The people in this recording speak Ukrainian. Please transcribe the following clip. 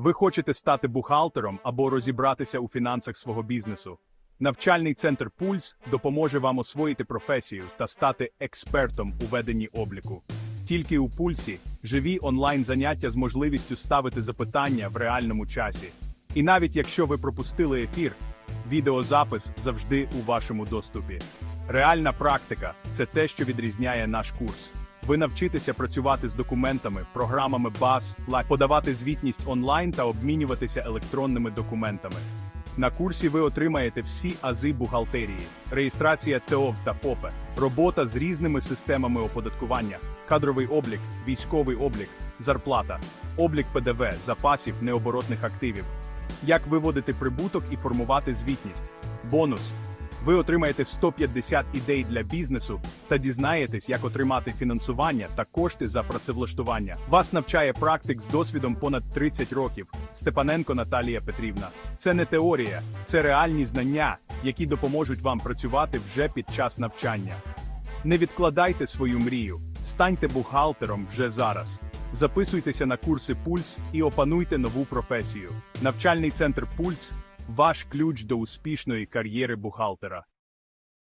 Ви хочете стати бухгалтером або розібратися у фінансах свого бізнесу. Навчальний центр Пульс допоможе вам освоїти професію та стати експертом у веденні обліку. Тільки у пульсі живі онлайн заняття з можливістю ставити запитання в реальному часі. І навіть якщо ви пропустили ефір, відеозапис завжди у вашому доступі. Реальна практика це те, що відрізняє наш курс. Ви навчитеся працювати з документами, програмами LAC, подавати звітність онлайн та обмінюватися електронними документами. На курсі ви отримаєте всі ази бухгалтерії, реєстрація ТОВ та ФОПЕ, робота з різними системами оподаткування, кадровий облік, військовий облік, зарплата, облік ПДВ, запасів необоротних активів, як виводити прибуток і формувати звітність. Бонус. Ви отримаєте 150 ідей для бізнесу та дізнаєтесь, як отримати фінансування та кошти за працевлаштування. Вас навчає практик з досвідом понад 30 років. Степаненко Наталія Петрівна. Це не теорія, це реальні знання, які допоможуть вам працювати вже під час навчання. Не відкладайте свою мрію, станьте бухгалтером вже зараз. Записуйтеся на курси Пульс і опануйте нову професію. Навчальний центр Пульс ваш ключ до успішної кар'єри бухгалтера.